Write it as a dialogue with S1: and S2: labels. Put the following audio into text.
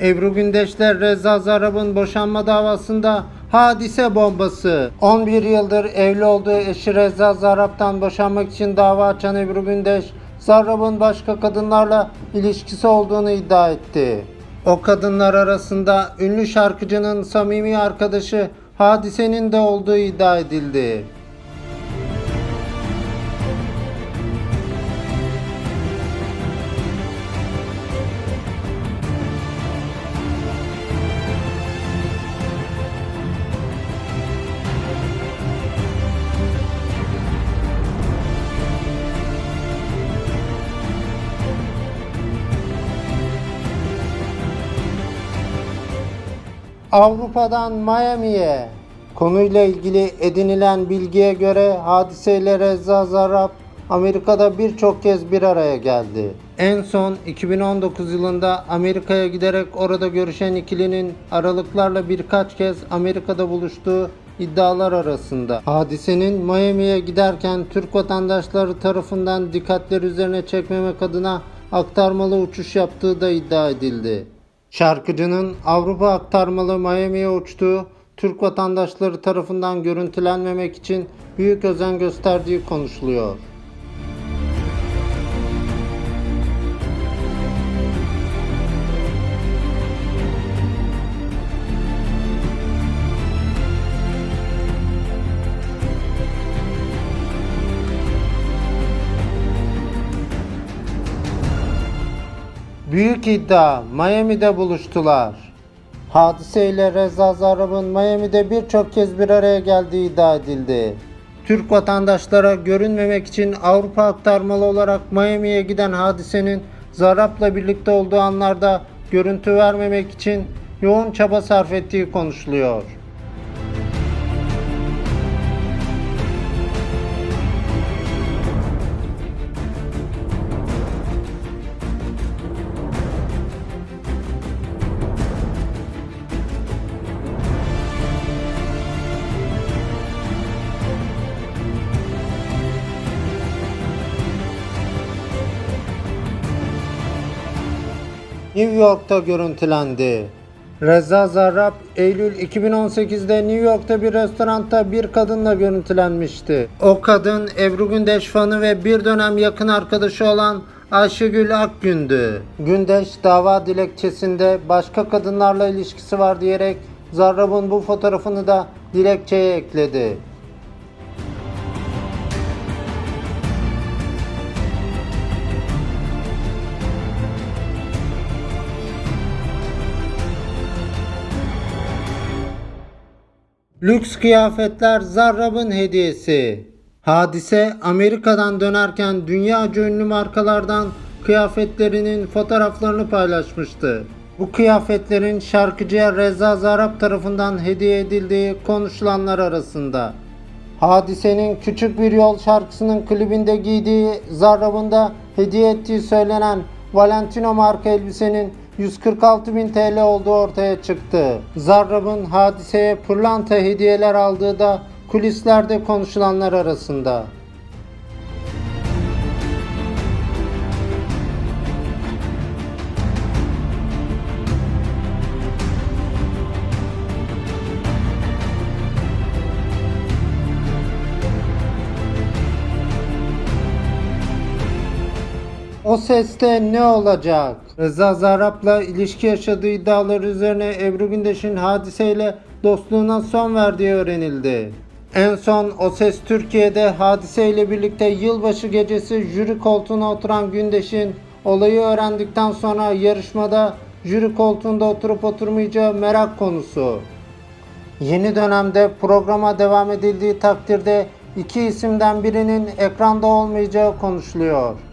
S1: Ebru Gündeşler Reza Zarrab'ın boşanma davasında hadise bombası. 11 yıldır evli olduğu eşi Reza Zarrab'tan boşanmak için dava açan Ebru Gündeş, Zarrab'ın başka kadınlarla ilişkisi olduğunu iddia etti. O kadınlar arasında ünlü şarkıcının samimi arkadaşı Hadise'nin de olduğu iddia edildi. Avrupa'dan Miami'ye. Konuyla ilgili edinilen bilgiye göre hadiseyle Reza Zarrab Amerika'da birçok kez bir araya geldi. En son 2019 yılında Amerika'ya giderek orada görüşen ikilinin aralıklarla birkaç kez Amerika'da buluştuğu iddialar arasında. Hadisenin Miami'ye giderken Türk vatandaşları tarafından dikkatler üzerine çekmemek adına aktarmalı uçuş yaptığı da iddia edildi. Şarkıcının Avrupa aktarmalı Miami'ye uçtuğu Türk vatandaşları tarafından görüntülenmemek için büyük özen gösterdiği konuşuluyor. Büyük iddia Miami'de buluştular. Hadise ile Reza Zarrab'ın Miami'de birçok kez bir araya geldiği iddia edildi. Türk vatandaşlara görünmemek için Avrupa aktarmalı olarak Miami'ye giden hadisenin Zarrab'la birlikte olduğu anlarda görüntü vermemek için yoğun çaba sarf ettiği konuşuluyor. New York'ta görüntülendi. Reza Zarrab Eylül 2018'de New York'ta bir restoranda bir kadınla görüntülenmişti. O kadın Ebru Gündeş fanı ve bir dönem yakın arkadaşı olan Ayşegül Akgün'dü. Gündeş dava dilekçesinde başka kadınlarla ilişkisi var diyerek Zarrab'ın bu fotoğrafını da dilekçeye ekledi. Lüks kıyafetler Zarrab'ın hediyesi. Hadise Amerika'dan dönerken dünyaca ünlü markalardan kıyafetlerinin fotoğraflarını paylaşmıştı. Bu kıyafetlerin şarkıcıya Reza Zarrab tarafından hediye edildiği konuşulanlar arasında. Hadisenin Küçük Bir Yol şarkısının klibinde giydiği Zarrab'ın da hediye ettiği söylenen Valentino marka elbisenin 146.000 TL olduğu ortaya çıktı. Zarrab'ın hadiseye pırlanta hediyeler aldığı da kulislerde konuşulanlar arasında. Seste ne olacak? Reza Zarrab'la ilişki yaşadığı iddialar üzerine Ebru Gündeş'in hadiseyle dostluğuna son verdiği öğrenildi. En son O Ses Türkiye'de hadiseyle birlikte yılbaşı gecesi jüri koltuğuna oturan Gündeş'in olayı öğrendikten sonra yarışmada jüri koltuğunda oturup oturmayacağı merak konusu. Yeni dönemde programa devam edildiği takdirde iki isimden birinin ekranda olmayacağı konuşuluyor.